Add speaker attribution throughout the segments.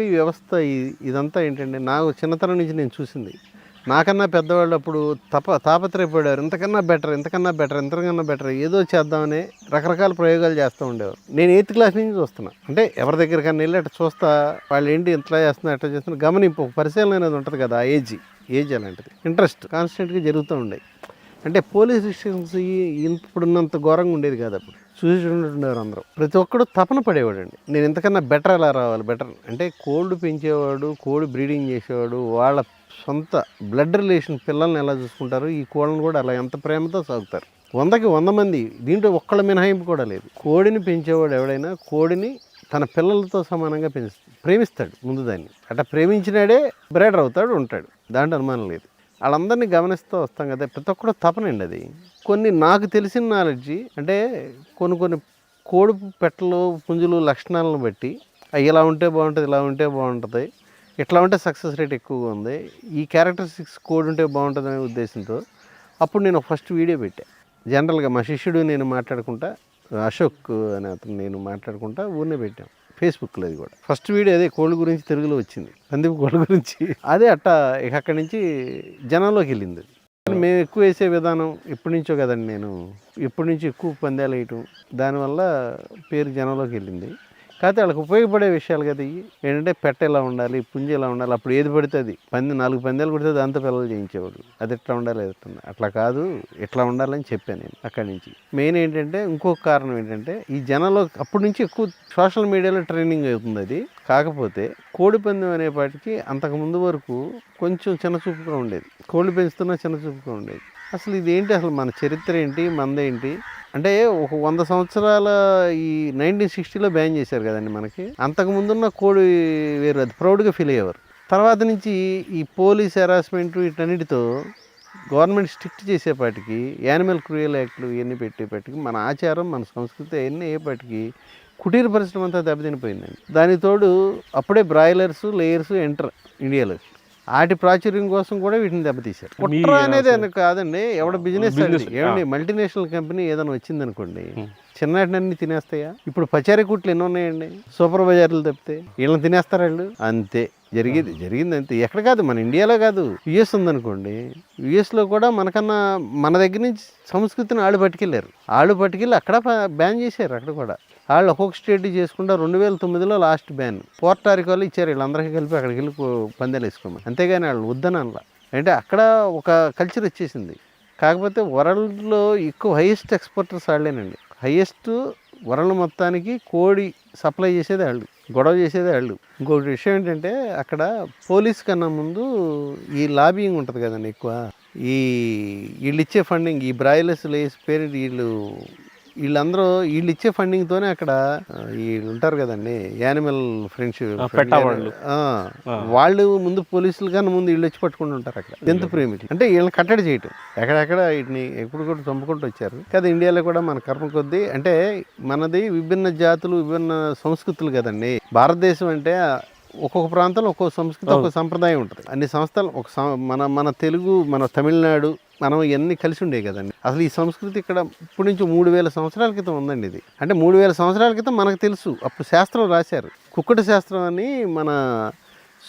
Speaker 1: కోడి వ్యవస్థ ఇదంతా ఏంటంటే నాకు చిన్నతనం నుంచి నేను చూసింది. నాకన్నా పెద్దవాళ్ళు అప్పుడు తప తాపత్రయపడారు. ఇంతకన్నా బెటర్ ఇంతకన్నా బెటర్ ఇంతకన్నా బెటర్ ఏదో చేద్దామని రకరకాల ప్రయోగాలు చేస్తూ ఉండేవారు. నేను ఎయిత్ క్లాస్ నుంచి చూస్తున్నా. అంటే ఎవరి దగ్గరికన్నా వెళ్ళి అట్లా చూస్తా వాళ్ళు ఏంటి ఇట్లా చేస్తున్నా అట్లా చేస్తున్నా గమనింపు ఒక పరిశీలన అనేది ఉంటుంది కదా ఆ ఏజ్ ఏజ్ అలాంటిది. ఇంట్రెస్ట్ కాన్స్టెంట్గా జరుగుతూ ఉండేది. అంటే పోలీస్ రిస్ట్రిక్షన్స్ ఇప్పుడున్నంత ఘోరంగా ఉండేది కాదు అప్పుడు. చూసి ఉండేవారు అందరూ. ప్రతి ఒక్కడు తపన పడేవాడండి. నేను ఇంతకన్నా బెటర్ ఎలా రావాలి? బెటర్ అంటే కోళ్ళు పెంచేవాడు కోడి బ్రీడింగ్ చేసేవాడు వాళ్ళ సొంత బ్లడ్ రిలేషన్ పిల్లల్ని ఎలా చూసుకుంటారు? ఈ కోళ్ళని కూడా అలా ఎంత ప్రేమతో సాగుతారు? వందకి వంద మంది దీంట్లో ఒక్కళ్ళ మినహాయింపు కూడా లేదు. కోడిని పెంచేవాడు ఎవడైనా కోడిని తన పిల్లలతో సమానంగా పెంచు ప్రేమిస్తాడు ముందు దాన్ని. అట్లా ప్రేమించినాడే బ్రేడర్ అవుతాడు ఉంటాడు. దాంట్లో అనుమానం లేదు. వాళ్ళందరినీ గమనిస్తూ వస్తాం కదా ప్రతి ఒక్కరు తపనండి అది. కొన్ని నాకు తెలిసిన నాలెడ్జి అంటే కొన్ని కొన్ని కోడి పెట్టలు పుంజులు లక్షణాలను బట్టి అవి ఇలా ఉంటే బాగుంటుంది ఇలా ఉంటే బాగుంటుంది ఇట్లా ఉంటే సక్సెస్ రేట్ ఎక్కువగా ఉంది ఈ క్యారెక్టరిస్టిక్స్ కోడ్ ఉంటే బాగుంటుంది అనే ఉద్దేశంతో అప్పుడు నేను ఫస్ట్ వీడియో పెట్టా. జనరల్గా మా శిష్యుడు నేను మాట్లాడుకుంటా అశోక్ అనే అతను నేను మాట్లాడుకుంటా ఊరినే పెట్టాం. ఫేస్బుక్లో అది కూడా. ఫస్ట్ వీడియో అదే కోళ్ళ గురించి తెలుగులో వచ్చింది. సందీప్ కోళ్ళ గురించి. అదే అట్టా ఇక అక్కడి నుంచి జనంలోకి వెళ్ళింది. మేము ఎక్కువ వేసే విధానం ఇప్పటి నుంచో కదండి నేను. ఇప్పటి నుంచి ఎక్కువ పందాలు వేయటం. దానివల్ల పేరు జనంలోకి వెళ్ళింది. కాకపోతే వాళ్ళకి ఉపయోగపడే విషయాలు కదా ఇవి. ఏంటంటే పెట్ట ఎలా ఉండాలి పుంజ ఎలా ఉండాలి అప్పుడు ఏది పడితే అది. పంది నాలుగు పందాలు కొడితే దాంతో పిల్లలు చేయించేవాడు అది ఎట్లా ఉండాలి అది అట్లా కాదు ఎట్లా ఉండాలని చెప్పాను నేను అక్కడి నుంచి. మెయిన్ ఏంటంటే ఇంకొక కారణం ఏంటంటే ఈ జనంలో అప్పటి నుంచి ఎక్కువ సోషల్ మీడియాలో ట్రైనింగ్ అవుతుంది అది. కాకపోతే కోడి పందెం అనేపాటికి అంతకు ముందు వరకు కొంచెం చిన్నచూపుగా ఉండేది. కోళ్ళు పెంచుతున్నా చిన్నచూపుగా ఉండేది. అసలు ఇదేంటి అసలు మన చరిత్ర ఏంటి మనదేంటి అంటే ఒక వంద సంవత్సరాల ఈ నైన్టీన్ సిక్స్టీలో బ్యాన్ చేశారు కదండి మనకి. అంతకు ముందున్న కోడి వేరు అది ప్రౌడ్గా ఫీల్ అయ్యేవారు. తర్వాత నుంచి ఈ పోలీస్ హెరాస్మెంట్ వీటన్నిటితో గవర్నమెంట్ స్ట్రిక్ట్ చేసేపాటికి యానిమల్ క్రూయల్ యాక్ట్లు ఇవన్నీ పెట్టేపాటికి మన ఆచారం మన సంస్కృతి అవన్నీ అయ్యేపాటికి కుటీర పరిశ్రమ అంతా దెబ్బతినిపోయిందండి. దానికి తోడు అప్పుడే బ్రాయిలర్స్ లేయర్స్ ఎంటర్ ఇండియాలో వాటి ప్రాచుర్యం కోసం కూడా వీటిని దెబ్బతీశారు. కుట్ర అనేది అని కాదండి ఎవడ బిజినెస్ ఏమండి మల్టీనేషనల్ కంపెనీ ఏదైనా వచ్చిందనుకోండి చిన్నటినన్ని తినేస్తాయా? ఇప్పుడు పచారీ కుట్లు ఎన్ని ఉన్నాయండి? సూపర్ బజార్లు తప్పితే వీళ్ళని తినేస్తారు వాళ్ళు? అంతే. జరిగేది జరిగింది అంతే ఎక్కడ కాదు మన ఇండియాలో కాదు. యుఎస్ ఉందనుకోండి యుఎస్లో కూడా మనకన్నా మన దగ్గర నుంచి సంస్కృతిని ఆళ్ళు పట్టుకెళ్ళారు. ఆళ్ళు పట్టుకెళ్ళి అక్కడ బ్యాన్ చేశారు అక్కడ కూడా. వాళ్ళు ఒక్కొక్క స్టేట్ చేసుకుంటా రెండు వేల తొమ్మిదిలో లాస్ట్ బ్యాన్ పోర్టారికోలో ఇచ్చారు వీళ్ళందరికీ కలిపి అక్కడికి వెళ్ళి పందాలు వేసుకోమని. అంతేగాని వాళ్ళు వద్దనలా అంటే అక్కడ ఒక కల్చర్ వచ్చేసింది. కాకపోతే వరల్డ్లో ఎక్కువ హైయెస్ట్ ఎక్స్పోర్టర్స్ వాళ్ళేనండి హైయెస్ట్ వరల్డ్ మొత్తానికి కోడి సప్లై చేసేది వాళ్ళు గొడవ చేసేదే వాళ్ళు ఇంకొకటి విషయం ఏంటంటే అక్కడ పోలీస్ కన్నా ముందు ఈ లాబింగ్ ఉంటుంది కదండి ఎక్కువ. ఈ వీళ్ళు ఇచ్చే ఫండింగ్ ఈ బ్రాయిలర్స్ లేస్ పేరు వీళ్ళు వీళ్ళందరూ వీళ్ళు ఇచ్చే ఫండింగ్తోనే అక్కడ వీళ్ళు ఉంటారు కదండి యానిమల్ ఫ్రెండ్షిప్
Speaker 2: వాళ్ళు.
Speaker 1: ముందు పోలీసులు కన్నా ముందు వీళ్ళు వచ్చి పట్టుకుంటూ ఉంటారు అక్కడ టెన్త్ ప్రేమికులు అంటే వీళ్ళని కట్టడి చేయటం. ఎక్కడెక్కడ వీటిని ఎప్పుడు కూడా చంపుకుంటూ వచ్చారు. కదా ఇండియాలో కూడా మన కర్మ కొద్దీ అంటే మనది విభిన్న జాతులు విభిన్న సంస్కృతులు కదండి. భారతదేశం అంటే ఒక్కొక్క ప్రాంతంలో ఒక్కొక్క సంస్కృతి ఒక్కొక్క సంప్రదాయం ఉంటుంది. అన్ని సంస్థలు ఒక సం- మన మన తెలుగు మన తమిళనాడు మనం ఇవన్నీ కలిసి ఉండే కదండి. అసలు ఈ సంస్కృతి ఇక్కడ ఇప్పటి నుంచి మూడు వేల సంవత్సరాల క్రితం ఉందండి ఇది. అంటే మూడు వేల సంవత్సరాల క్రితం మనకు తెలుసు. అప్పుడు శాస్త్రం రాశారు. కుక్కటి శాస్త్రం అని మన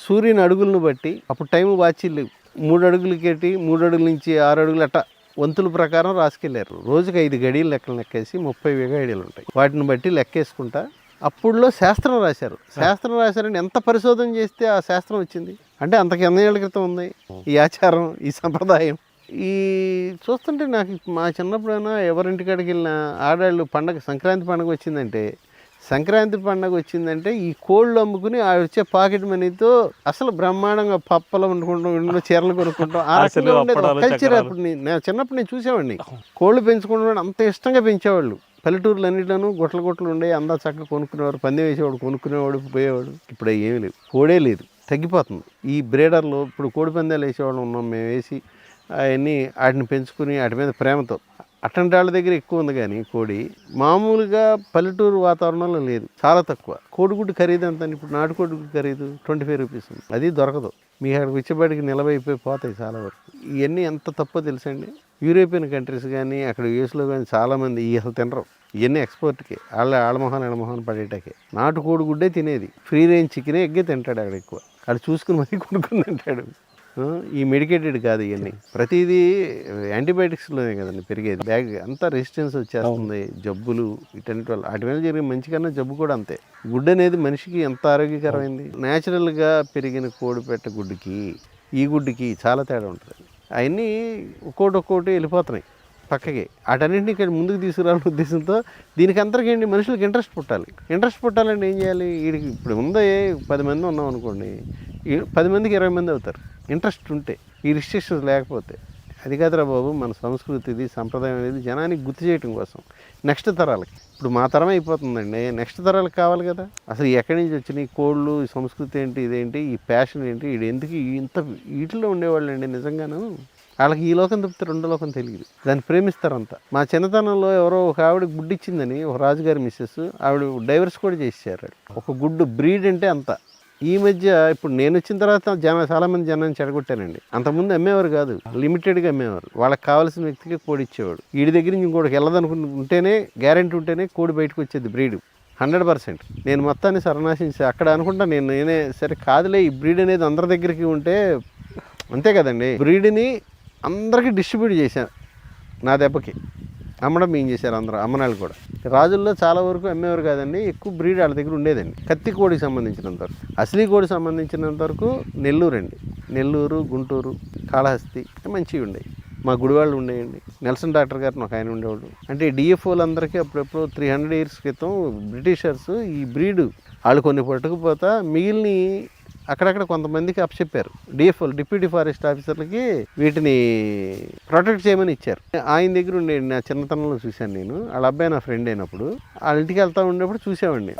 Speaker 1: సూర్యుని అడుగులను బట్టి అప్పుడు టైం వాచిల్లు. మూడు అడుగులకేటి మూడు అడుగుల నుంచి ఆరు అడుగులు అట్ట వంతుల ప్రకారం రాసుకెళ్ళారు రోజుకి ఐదు గడియలు లెక్కలు లెక్కేసి ముప్పై గడియలు ఉంటాయి. వాటిని బట్టి లెక్కేసుకుంటా అప్పుడులో శాస్త్రం రాశారు. శాస్త్రం రాశారని ఎంత పరిశోధన చేస్తే ఆ శాస్త్రం వచ్చింది? అంటే అంతకు ఎన్ని ఏళ్ళ క్రితం ఉంది? ఈ ఆచారం ఈ సంప్రదాయం? ఈ చూస్తుంటే నాకు మా చిన్నప్పుడైనా ఎవరింటికాడికి వెళ్ళినా ఆడాళ్ళు పండగ సంక్రాంతి పండగ వచ్చిందంటే సంక్రాంతి పండగ వచ్చిందంటే ఈ కోళ్ళు అమ్ముకుని ఆ వచ్చే పాకెట్ మనీతో అసలు బ్రహ్మాండంగా పప్పలు వండుకుంటాం ఇంట్లో చీరలు కొనుక్కుంటాం ఆ రకంగా ఉండేది. కల్చర్. అప్పుడు నేను నేను చిన్నప్పుడు నేను చూసేవాడిని. కోళ్ళు పెంచుకుంటున్నాడు అంత ఇష్టంగా పెంచేవాళ్ళు. పల్లెటూరులు అన్నిట్లోనూ గుట్టలు గుట్టలు ఉండే అందా చక్కగా కొనుక్కునేవాడు పందెం వేసేవాడు కొనుక్కునేవాడు పోయేవాడు. ఇప్పుడు ఏమీ లేవు. కోడే లేదు. తగ్గిపోతుంది. ఈ బ్రేడర్లో ఇప్పుడు కోడి పందాలు వేసేవాళ్ళు ఉన్నాం. మేము వేసి అవన్నీ వాటిని పెంచుకుని వాటి మీద ప్రేమతో. అట్టంటి వాళ్ళ దగ్గర ఎక్కువ ఉంది కానీ కోడి. మామూలుగా పల్లెటూరు వాతావరణంలో లేదు. చాలా తక్కువ. కోడిగుడ్డు ఖరీదు ఎంత ఇప్పుడు నాటుకోడిగుడ్డు ఖరీదు ట్వంటీ ఫైవ్ రూపీస్ ఉంది. అది దొరకదు. మీ అక్కడికి వచ్చేపాటికి నిలబైపోయి పోతాయి చాలా వరకు. ఇవన్నీ ఎంత తప్పో తెలుసండి? యూరోపియన్ కంట్రీస్ కానీ అక్కడ యూఎస్లో కానీ చాలామంది ఈ అసలు తినరు. ఇవన్నీ ఎక్స్పోర్ట్కి. వాళ్ళ ఆళ్ళమొహాన్ ఎడమొహాన్ పడేటకే. నాటు కోడిగుడ్డే తినేది. ఫ్రీ రేంజ్ చికెనే ఎగ్గే తింటాడు అక్కడ ఎక్కువ. అక్కడ చూసుకుని మరీ కొనుక్కుని తింటాడు. ఈ మెడికేటెడ్ కాదు ఇవన్నీ. ప్రతిదీ యాంటీబయాటిక్స్లోనే కదండి పెరిగేది. బ్యాగ్ అంతా రెసిస్టెన్స్ వచ్చేస్తుంది జబ్బులు వీటన్నిటి వల్ల వాటి మీద జరిగే మంచి కన్నా జబ్బు కూడా అంతే. గుడ్డు అనేది మనిషికి ఎంత ఆరోగ్యకరమైంది? న్యాచురల్గా పెరిగిన కోడి పెట్ట గుడ్డుకి ఈ గుడ్డుకి చాలా తేడా ఉంటుంది. అవన్నీ ఒక్కోటి ఒక్కోటి వెళ్ళిపోతున్నాయి. పక్కకి. వాటన్నింటినీ ఇక్కడ ముందుకు తీసుకురావాలని ఉద్దేశంతో దీనికి అంతరికేంటి మనుషులకు ఇంట్రెస్ట్ పుట్టాలి. ఇంట్రెస్ట్ పుట్టాలంటే ఏం చేయాలి? వీడికి ఇప్పుడు ఉందే పది మంది ఉన్నాం అనుకోండి ఈ పది మందికి ఇరవై మంది అవుతారు. ఇంట్రెస్ట్ ఉంటే ఈ రిస్ట్రిక్షన్స్ లేకపోతే. అది కాదురా బాబు మన సంస్కృతిది సంప్రదాయం అనేది జనానికి గుర్తు చేయటం కోసం. నెక్స్ట్ తరాలకి. ఇప్పుడు మా తరం అయిపోతుందండి. నెక్స్ట్ తరాలకు కావాలి కదా. అసలు ఎక్కడి నుంచి వచ్చినాయి? కోళ్ళు ఈ సంస్కృతి ఏంటి ఇదేంటి ఈ ప్యాషన్ ఏంటి? ఇది ఎందుకు ఇంత వీటిలో ఉండేవాళ్ళు అండి నిజంగాను? వాళ్ళకి ఈ లోకం తప్పితే రెండో లోకం తెలియదు. దాన్ని ప్రేమిస్తారంతా. మా చిన్నతనంలో ఎవరో ఒక ఆవిడ గుడ్డు ఇచ్చిందని ఒక రాజుగారి మిస్సెస్ ఆవిడ డైవర్స్ కూడా చేసేసారు ఒక గుడ్డు బ్రీడ్ అంటే అంత. ఈ మధ్య ఇప్పుడు నేను వచ్చిన తర్వాత జన చాలామంది జనాన్ని చెడగొట్టానండి. అంతకుముందు అమ్మేవారు కాదు. లిమిటెడ్గా అమ్మేవారు. వాళ్ళకి కావాల్సిన వ్యక్తికి కోడి ఇచ్చేవాడు. వీడి దగ్గర నుంచి ఇంకోటికి వెళ్ళదనుకుని ఉంటేనే గ్యారెంటీ ఉంటేనే కోడి బయటకు వచ్చేది బ్రీడ్. Hundred percent. నేను మొత్తాన్ని సర్వనాశించి. అక్కడ అనుకుంటా నేను నేనే సరే కాదులే ఈ బ్రీడ్ అనేది అందరి దగ్గరికి ఉంటే అంతే కదండి. బ్రీడ్ని అందరికీ డిస్ట్రిబ్యూట్ చేశాను నా దెబ్బకి. అమ్మడం మేము చేశారు అందరూ అమ్మనాళ్ళు కూడా. రాజుల్లో చాలా వరకు అమ్మేవారు కాదండి ఎక్కువ బ్రీడ్ వాళ్ళ దగ్గర ఉండేదండి. కత్తి కోడికి సంబంధించినంత వరకు. అసలీ కోడి సంబంధించినంత వరకు నెల్లూరు అండి. నెల్లూరు గుంటూరు కాళహస్తి మంచివి ఉండేవి. మా గుడివాళ్ళు ఉండేయండి. నెల్సన్ డాక్టర్ గారిని ఒక ఆయన ఉండేవాడు. అంటే డిఎఫ్ఓలందరికీ అప్పుడప్పుడు అప్పుడెప్పుడు త్రీ హండ్రెడ్ ఇయర్స్ క్రితం బ్రిటిషర్స్ ఈ బ్రీడ్ వాళ్ళు కొన్ని పట్టుకుపోతా మిగిలిన అక్కడక్కడ కొంతమందికి అప్పచెప్పారు. డిఎఫ్ఓలు డిప్యూటీ ఫారెస్ట్ ఆఫీసర్లకి వీటిని ప్రొటెక్ట్ చేయమని ఇచ్చారు. ఆయన దగ్గర ఉండే నా చిన్నతనంలో చూశాను నేను. వాళ్ళ అబ్బాయి నా ఫ్రెండ్ అయినప్పుడు. వాళ్ళ ఇంటికి వెళ్తా ఉండేప్పుడు చూసామండి